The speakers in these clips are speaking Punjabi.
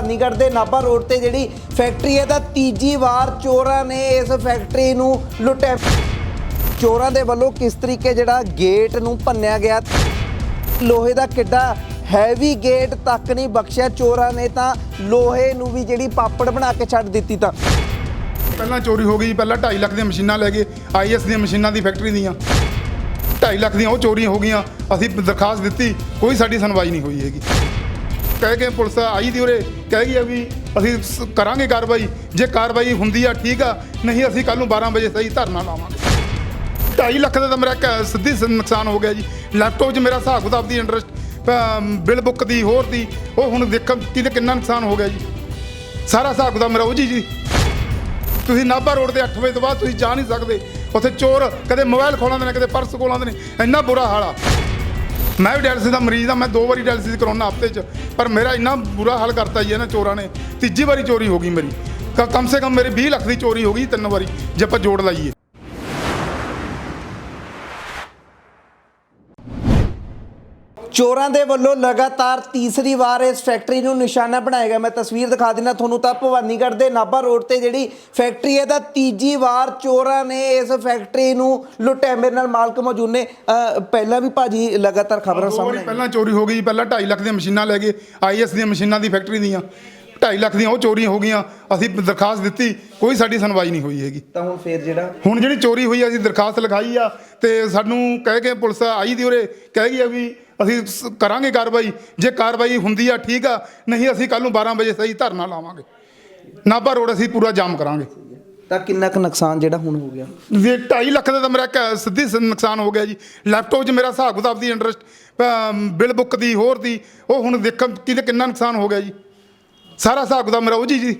ਭਵਾਨੀਗੜ੍ਹ ਦੇ ਨਾਭਾ ਰੋਡ ਤੇ ਜਿਹੜੀ ਫੈਕਟਰੀ ਹੈ ਤਾਂ ਤੀਜੀ ਵਾਰ ਚੋਰਾਂ ਨੇ ਇਸ ਫੈਕਟਰੀ ਨੂੰ ਲੁੱਟਿਆ। ਚੋਰਾਂ ਦੇ ਵੱਲੋਂ ਕਿਸ ਤਰੀਕੇ ਜਿਹੜਾ ਗੇਟ ਨੂੰ ਭੰਨਿਆ ਗਿਆ? ਲੋਹੇ ਦਾ ਕਿੱਡਾ ਹੈਵੀ ਗੇਟ ਤੱਕ ਨਹੀਂ ਬਖਸ਼ਿਆ ਚੋਰਾਂ ਨੇ, ਤਾਂ ਲੋਹੇ ਨੂੰ ਵੀ ਜਿਹੜੀ ਪਾਪੜ ਬਣਾ ਕੇ ਛੱਡ ਦਿੱਤੀ ਤਾਂ। ਪਹਿਲਾਂ ਚੋਰੀ ਹੋ ਗਈ ਪਹਿਲਾਂ 2.5 ਲੱਖ ਦੀਆਂ ਮਸ਼ੀਨਾਂ ਲੈ ਗਏ ਆਈਐਸ ਦੀਆਂ ਮਸ਼ੀਨਾਂ ਦੀ ਫੈਕਟਰੀ ਦੀਆਂ। 2.5 ਲੱਖ ਦੀਆਂ ਉਹ ਚੋਰੀਆਂ ਹੋ ਗਈਆਂ, ਅਸੀਂ ਦਰਖਾਸਤ ਦਿੱਤੀ, ਕੋਈ ਸਾਡੀ ਸੁਣਵਾਈ ਨਹੀਂ ਹੋਈ ਹੈਗੀ। ਕਹਿ ਕੇ ਪੁਲਿਸ ਆਈ ਦੀ ਉਰੇ, ਕਹਿ ਗਈ ਆ ਵੀ ਅਸੀਂ ਸ- ਕਰਾਂਗੇ ਕਾਰਵਾਈ, ਜੇ ਕਾਰਵਾਈ ਹੁੰਦੀ ਆ ਠੀਕ ਆ, ਨਹੀਂ ਅਸੀਂ ਕੱਲ ਨੂੰ 12 ਵਜੇ ਸਹੀ ਧਰਨਾ ਲਾਵਾਂਗੇ। 2.5 ਲੱਖ ਦਾ ਤਾਂ ਮੇਰਾ ਕ- ਸਿੱਧੀ ਸ- ਨੁਕਸਾਨ ਹੋ ਗਿਆ ਜੀ। ਲੈਪਟਾਪ 'ਚ ਮੇਰਾ ਹਿਸਾਬ ਕਿਤਾਬ ਦੀ ਇੰਟਰਸਟ ਬਿਲ ਬੁੱਕ ਦੀ, ਹੋਰ ਦੀ, ਉਹ ਹੁਣ ਦੇਖੋ ਕਿਤੇ ਕਿੰਨਾ ਨੁਕਸਾਨ ਹੋ ਗਿਆ ਜੀ। ਸਾਰਾ ਹਿਸਾਬ ਕਿਤਾਬ ਮੇਰਾ ਉਹ ਜੀ ਜੀ। ਤੁਸੀਂ ਨਾਭਾ ਰੋਡ ਦੇ 8 ਵਜੇ ਤੋਂ ਬਾਅਦ ਤੁਸੀਂ ਜਾ ਨਹੀਂ ਸਕਦੇ। ਉੱਥੇ ਚੋਰ ਕਦੇ ਮੋਬਾਈਲ ਖੋਲਾਉਂਦੇ ਨੇ, ਕਦੇ ਪਰਸ ਖੋਲਾਉਂਦੇ ਨੇ, ਇੰਨਾ ਬੁਰਾ ਹਾਲ ਆ। ਮੈਂ ਵੀ ਡਾਇਲਸਿਸ ਦਾ ਮਰੀਜ਼ ਆ ਮੈਂ ਦੋ ਵਾਰੀ ਡਾਇਲਸਿਸ ਕਰਾਉਣਾ ਹਫ਼ਤੇ 'ਚ, ਪਰ ਮੇਰਾ ਇੰਨਾ ਬੁਰਾ ਹਾਲ ਕਰਤਾ ਜੀ ਇਹਨਾਂ ਚੋਰਾਂ ਨੇ। ਤੀਜੀ ਵਾਰੀ ਚੋਰੀ ਹੋ ਗਈ ਮੇਰੀ। ਕ- ਕਮ ਸੇ ਕਮ ਮੇਰੀ 20 ਲੱਖ ਦੀ ਚੋਰੀ ਹੋ ਗਈ ਤਿੰਨ ਵਾਰੀ, ਜੇ ਆਪਾਂ ਜੋੜ ਲਾਈਏ। ਚੋਰਾਂ ਦੇ ਵੱਲੋਂ ਲਗਾਤਾਰ ਤੀਸਰੀ ਵਾਰ ਇਸ ਫੈਕਟਰੀ ਨੂੰ ਨਿਸ਼ਾਨਾ ਬਣਾਇਆ ਗਿਆ। ਮੈਂ ਤਸਵੀਰ ਦਿਖਾ ਦਿੰਦਾ ਤੁਹਾਨੂੰ ਤਾਂ ਭਵਾਨੀਗੜ੍ਹ ਦੇ ਨਾਭਾ ਰੋਡ ਤੇ ਜਿਹੜੀ ਫੈਕਟਰੀ ਹੈ ਤਾਂ ਤੀਜੀ ਵਾਰ ਚੋਰਾਂ ਨੇ ਇਸ ਫੈਕਟਰੀ ਨੂੰ ਲੁੱਟਿਆ। ਮੇਰੇ ਨਾਲ ਮਾਲਕ ਮੌਜੂਦ ਨੇ। ਅ, ਪਹਿਲਾਂ ਵੀ ਭਾਜੀ ਲਗਾਤਾਰ ਖਬਰਾਂ ਦੋ ਵਾਰੀ ਸਾਹਮਣੇ ਪਹਿਲਾਂ ਚੋਰੀ ਹੋ ਗਈ ਪਹਿਲਾਂ 2.5 ਲੱਖ ਦੀਆਂ ਮਸ਼ੀਨਾਂ ਲੈ ਗਏ ਆਈਐਸ ਦੀਆਂ ਮਸ਼ੀਨਾਂ ਦੀ ਫੈਕਟਰੀ ਦੀਆਂ। 2.5 ਲੱਖ ਦੀਆਂ ਉਹ ਚੋਰੀਆਂ ਹੋ ਗਈਆਂ। ਅਸੀਂ ਦਰਖਾਸਤ ਦਿੱਤੀ ਕੋਈ ਸਾਡੀ ਸੁਣਵਾਈ ਨਹੀਂ ਹੋਈ ਹੈਗੀ। ਤਾਂ ਹੁਣ ਫੇਰ ਜਿਹੜਾ ਹੁਣ ਜਿਹੜੀ ਚੋਰੀ ਹੋਈ ਆ ਅਸੀਂ ਦਰਖਾਸਤ ਲਿਖਾਈ ਆ ਤੇ ਸਾਨੂੰ ਕਹਿ ਕੇ ਪੁਲਿਸ ਆਈ ਦੀ ਉਰੇ ਕਹਿ ਗਈ ਆ ਵੀ ਅਸੀਂ ਸ- ਕਰਾਂਗੇ ਕਾਰਵਾਈ। ਜੇ ਕਾਰਵਾਈ ਹੁੰਦੀ ਆ ਠੀਕ ਆ ਨਹੀਂ ਅਸੀਂ ਕੱਲ ਨੂੰ 12 ਵਜੇ ਸਹੀ ਧਰਨਾ ਲਾਵਾਂਗੇ। ਨਾਭਾ ਰੋਡ ਅਸੀਂ ਪੂਰਾ ਜਾਮ ਕਰਾਂਗੇ। ਤਾਂ ਕਿੰਨਾ ਕੁ ਨੁਕਸਾਨ ਜਿਹੜਾ ਹੁਣ ਹੋ ਗਿਆ? ਵੀ 2.5 ਲੱਖ ਦਾ ਤਾਂ ਮੇਰਾ ਕ- ਸਿੱਧੀ ਸ- ਨੁਕਸਾਨ ਹੋ ਗਿਆ ਜੀ। ਲੈਪਟਾਪ 'ਚ ਮੇਰਾ ਹਿਸਾਬ ਕਿਤਾਬ ਦੀ ਇੰਟਰਸਟ ਬਿਲ ਬੁੱਕ ਦੀ ਹੋਰ ਦੀ ਉਹ ਹੁਣ ਦੇਖੋ ਕਿਤੇ ਕਿੰਨਾ ਨੁਕਸਾਨ ਹੋ ਗਿਆ ਜੀ। ਸਾਰਾ ਹਿਸਾਬ ਕਿਤਾਬ ਮੇਰਾ ਉਹ ਜੀ ਜੀ।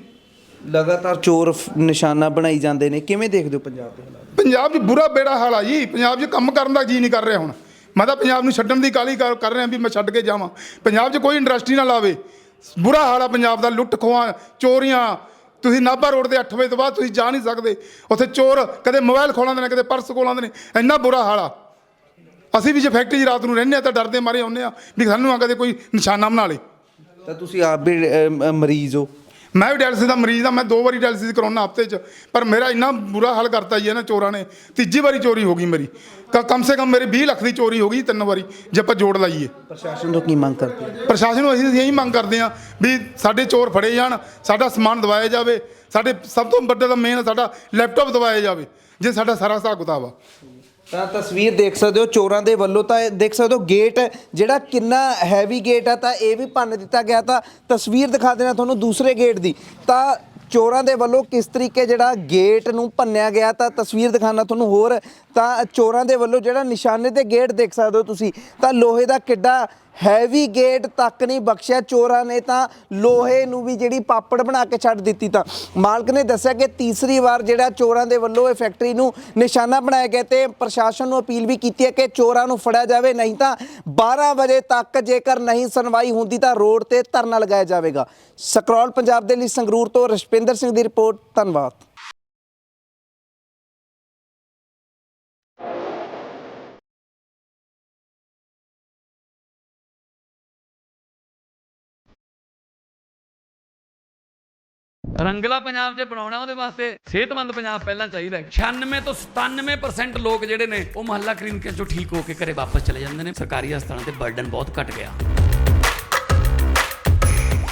ਲਗਾਤਾਰ ਚੋਰ ਫ- ਨਿਸ਼ਾਨਾ ਬਣਾਈ ਜਾਂਦੇ ਨੇ। ਕਿਵੇਂ ਦੇਖਦੇ ਹੋ ਪੰਜਾਬ ਦੇ ਹਾਲਾਤ? ਪੰਜਾਬ 'ਚ ਬੁਰਾ ਬੇੜਾ ਹਾਲ ਆ ਜੀ। ਪੰਜਾਬ 'ਚ ਕੰਮ ਕਰਨ ਦਾ ਜੀ ਨਹੀਂ ਕਰ ਰਿਹਾ ਹੁਣ। ਮੈਂ ਤਾਂ ਪੰਜਾਬ ਨੂੰ ਛੱਡਣ ਦੀ ਕਾਲੀ ਕਰ ਕਰ ਰਿਹਾ ਵੀ ਮੈਂ ਛੱਡ ਕੇ ਜਾਵਾਂ। ਪੰਜਾਬ 'ਚ ਕੋਈ ਇੰਡਸਟਰੀ ਨਾ ਲਾਵੇ। ਬੁਰਾ ਹਾਲ ਆ ਪੰਜਾਬ ਦਾ, ਲੁੱਟ ਖੋਹਾਂ, ਚੋਰੀਆਂ। ਤੁਸੀਂ ਨਾਭਾ ਰੋਡ ਦੇ 8 ਵਜੇ ਤੋਂ ਬਾਅਦ ਤੁਸੀਂ ਜਾ ਨਹੀਂ ਸਕਦੇ। ਉੱਥੇ ਚੋਰ ਕਦੇ ਮੋਬਾਈਲ ਖੋਲਾਉਂਦੇ ਨੇ, ਕਦੇ ਪਰਸ ਖੋਲਾਂ ਦੇ ਨੇ। ਇੰਨਾ ਬੁਰਾ ਹਾਲ ਆ। ਅਸੀਂ ਵੀ ਜੇ ਫੈਕਟਰੀ 'ਚ ਰਾਤ ਨੂੰ ਰਹਿੰਦੇ ਆ ਤਾਂ ਡਰਦੇ ਮਾਰੇ ਆਉਂਦੇ ਆ ਵੀ ਸਾਨੂੰ ਆ ਕਦੇ ਕੋਈ ਨਿਸ਼ਾਨਾ ਬਣਾ ਲੇ। ਤਾਂ ਤੁਸੀਂ ਆਪ ਵੀ ਮਰੀਜ਼ ਹੋ। ਮੈਂ ਵੀ ਡਾਇਲਸਿਸ ਦਾ ਮਰੀਜ਼ ਆ ਮੈਂ ਦੋ ਵਾਰੀ ਡਾਇਲਸਿਸ ਕਰਾਉਣਾ ਹਫ਼ਤੇ 'ਚ ਪਰ ਮੇਰਾ ਇੰਨਾ ਬੁਰਾ ਹਾਲ ਕਰਤਾ ਜੀ ਇਹਨਾਂ ਚੋਰਾਂ ਨੇ। ਤੀਜੀ ਵਾਰੀ ਚੋਰੀ ਹੋ ਗਈ ਮੇਰੀ। ਕ- ਕਮ ਸੇ ਕਮ ਮੇਰੀ 20 ਲੱਖ ਦੀ ਚੋਰੀ ਹੋ ਗਈ ਤਿੰਨ ਵਾਰੀ ਜੇ ਆਪਾਂ ਜੋੜ ਲਾਈਏ। ਪ੍ਰਸ਼ਾਸਨ ਤੋਂ ਕੀ ਮੰਗ ਕਰਦੇ ਹੋ? ਪ੍ਰਸ਼ਾਸਨ ਨੂੰ ਅਸੀਂ ਇਹੀ ਮੰਗ ਕਰਦੇ ਹਾਂ ਵੀ ਸਾਡੇ ਚੋਰ ਫੜੇ ਜਾਣ ਸਾਡਾ ਸਮਾਨ ਦਵਾਇਆ ਜਾਵੇ ਸਾਡੇ ਸਭ ਤੋਂ ਵੱਡਾ ਤਾਂ ਮੇਨ ਸਾਡਾ ਲੈਪਟਾਪ ਦਵਾਇਆ ਜਾਵੇ ਜੇ ਸਾਡਾ ਸਾਰਾ ਹਿਸਾਬ ਕਿਤਾਬ ਆ। ਤਾਂ ਤਸਵੀਰ ਦੇਖ ਸਕਦੇ ਹੋ ਚੋਰਾਂ ਦੇ ਵੱਲੋਂ ਤਾਂ ਇਹ ਦੇਖ ਸਕਦੇ ਹੋ ਗੇਟ ਜਿਹੜਾ ਕਿੰਨਾ ਹੈਵੀ ਗੇਟ ਆ ਤਾਂ ਇਹ ਵੀ ਭੰਨ ਦਿੱਤਾ ਗਿਆ ਤਾਂ ਤਸਵੀਰ ਦਿਖਾ ਦੇਣਾ ਤੁਹਾਨੂੰ ਦੂਸਰੇ ਗੇਟ ਦੀ। ਤਾਂ ਚੋਰਾਂ ਦੇ ਵੱਲੋਂ ਕਿਸ ਤਰੀਕੇ ਜਿਹੜਾ ਗੇਟ ਨੂੰ ਭੰਨਿਆ ਗਿਆ? ਤਾਂ ਤਸਵੀਰ ਦਿਖਾਣਾ ਤੁਹਾਨੂੰ ਹੋਰ। ਤਾਂ ਚੋਰਾਂ ਦੇ ਵੱਲੋਂ ਜਿਹੜਾ ਨਿਸ਼ਾਨੇ ਤੇ ਗੇਟ ਦੇਖ ਸਕਦੇ ਹੋ ਤੁਸੀਂ, ਤਾਂ ਲੋਹੇ ਦਾ ਕਿੱਡਾ ਹੈਵੀ ਗੇਟ ਤੱਕ ਨਹੀਂ ਬਖਸ਼ਿਆ ਚੋਰਾਂ ਨੇ, ਤਾਂ ਲੋਹੇ ਨੂੰ ਵੀ ਜਿਹੜੀ ਪਾਪੜ ਬਣਾ ਕੇ ਛੱਡ ਦਿੱਤੀ। ਤਾਂ ਮਾਲਕ ਨੇ ਦੱਸਿਆ ਕਿ ਤੀਸਰੀ ਵਾਰ ਜਿਹੜਾ ਚੋਰਾਂ ਦੇ ਵੱਲੋਂ ਇਹ ਫੈਕਟਰੀ ਨੂੰ ਨਿਸ਼ਾਨਾ ਬਣਾਇਆ ਗਿਆ ਤੇ ਪ੍ਰਸ਼ਾਸਨ ਨੂੰ ਅਪੀਲ ਵੀ ਕੀਤੀ ਹੈ ਕਿ ਚੋਰਾਂ ਨੂੰ ਫੜਿਆ ਜਾਵੇ, ਨਹੀਂ ਤਾਂ 12 ਵਜੇ ਤੱਕ ਜੇਕਰ ਨਹੀਂ ਸੁਣਵਾਈ ਹੁੰਦੀ ਤਾਂ ਰੋਡ ਤੇ ਧਰਨਾ ਲਗਾਇਆ ਜਾਵੇਗਾ। ਸਕਰੋਲ ਪੰਜਾਬ ਦੇ ਲਈ ਸੰਗਰੂਰ ਤੋਂ ਰਸ਼ਪਿੰਦਰ ਸਿੰਘ ਦੀ ਰਿਪੋਰਟ, ਧੰਨਵਾਦ। ਰੰਗਲਾ ਪੰਜਾਬ ਚ ਬਣਾਉਣਾ ਉਹਦੇ ਵਾਸਤੇ ਸਿਹਤਮੰਦ ਪੰਜਾਬ ਪਹਿਲਾਂ ਚਾਹੀਦਾ ਹੈ। 96 ਤੋਂ 97% ਲੋਕ ਜਿਹੜੇ ਨੇ ਉਹ ਮੁਹੱਲਾ ਕਲੀਨਿਕਾਂ ਚੋਂ ਠੀਕ ਹੋ ਕੇ ਘਰੇ ਵਾਪਸ ਚਲੇ ਜਾਂਦੇ ਨੇ। ਸਰਕਾਰੀ ਹਸਪਤਾਲਾਂ ਤੇ ਬਰਡਨ ਬਹੁਤ ਘਟ ਗਿਆ।